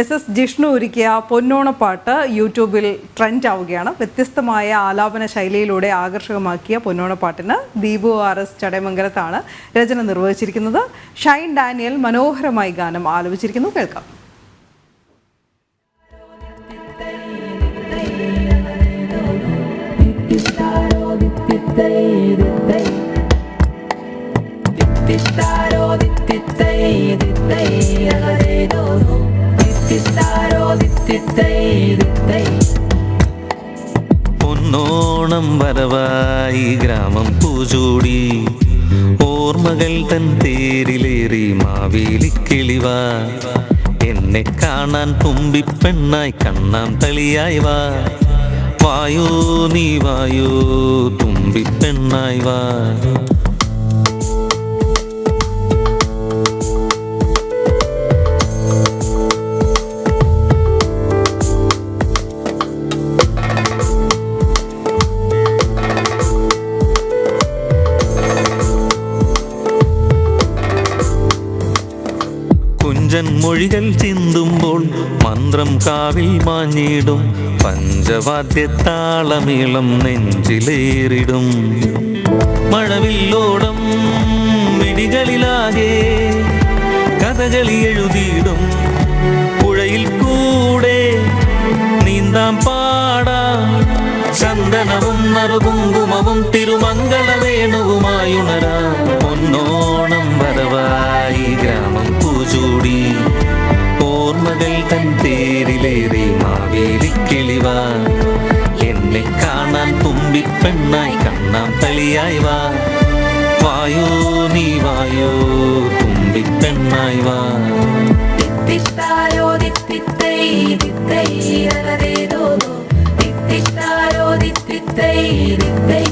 S S Jishnu ഒരുക്കിയ പൊന്നോണപ്പാട്ട് യൂട്യൂബിൽ trend ആവുകയാണ്. വ്യത്യസ്തമായ ആലാപന ശൈലിയിലൂടെ ആകർഷകമാക്കിയ പൊന്നോണപ്പാട്ടിന് ദീപു ആർ എസ് ചടയമംഗലത്താണ് രചന നിർവഹിച്ചിരിക്കുന്നത്. ഷൈൻ ഡാനിയൽ മനോഹരമായി ഗാനം ആലപിച്ചിരിക്കുന്നു. കേൾക്കാം. പൊന്നോണം വരവായി ഗ്രാമം പൂചൂടി ഓർമ്മകൾ തൻ തേരിലേറി മാവേലിക്കിളിവാ എന്നെ കാണാൻ തുമ്പിപ്പെണ്ണായി കണ്ണാം തളിയായി വാ. വായോ നീ വായോ തുമ്പിപ്പെണ്ണായി വാ. കുഞ്ചൻ മൊഴികൾ ചിന്തുമ്പോൾ മന്ത്രം കാവിൽ മാഞ്ഞിടും. പഞ്ചവാദ്യത്താളമീളം നെഞ്ചിലേറിടും. മഴവില്ലോടം മിടികളിലാകെ കഥകളി എഴുതിയിടും. പുഴയിൽ കൂടെ നീന്താം പാടാം. ചന്ദനവും നറുകുങ്കുമവും തിരുമംഗളവേണുവുമായുണരാം പൊന്നോണം വരവായി ഗ്രാമം പൂചൂടി ഓർമ്മകൾ തൻ തേരിലേറി മാവേലിക്കിളിവാ എന്നെ കാണാൻ തുമ്പിപ്പെണ്ണായി കണ്ണാം തളിയായി വാ വായോ നീ വായോ തുമ്പിപ്പെണ്ണായി വാ tittei, tittei.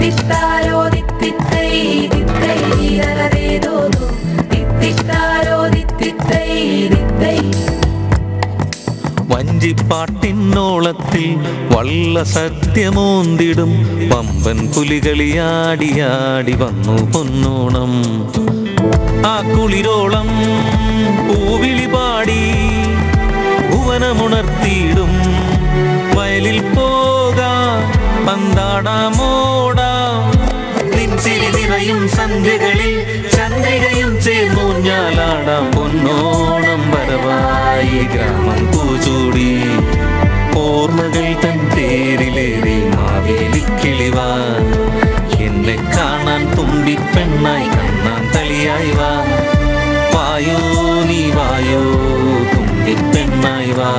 Tittaro, tittei, tittei, വഞ്ചിപ്പാട്ടിന്നോളത്തിൽ വള്ള സത്യമോന്തിടും. പമ്പൻ പുലികളിയാടിയാടി വന്നു പൊന്നോണം. ആ കുളിരോളം പൂവിളി പാടി ഭുവനമുണർത്തിയിടും. വയലിൽ പോകാം പന്താടാമോടാം നിൻസിരി നിറയും സന്ധ്യകളിൽ ചന്ദ്രികയും ചേർന്നൂഞ്ഞാലാടാം പൊന്നോണം. വരവായി ഗ്രാമം പൂചൂടി കാണാൻ തുമ്പിപ്പെണ്ണായി കണ്ണാൻ തളിയായി വാ. വായോ നീ വായോ തുമ്പിപ്പെണ്ണായി വാ.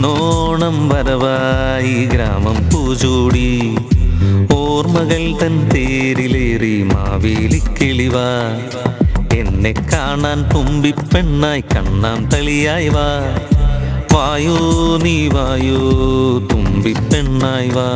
പൊന്നോണം വരവായി ഗ്രാമം പൂചൂടി ഓർമ്മകൾ തൻ തേരിലേറി മാവേലിക്കിളിവാ എന്നെ കാണാൻ തുമ്പിപ്പെണ്ണായി കണ്ണാം തളിയായി വാ. വായോ നീ വായോ തുമ്പിപ്പെണ്ണായി വാ.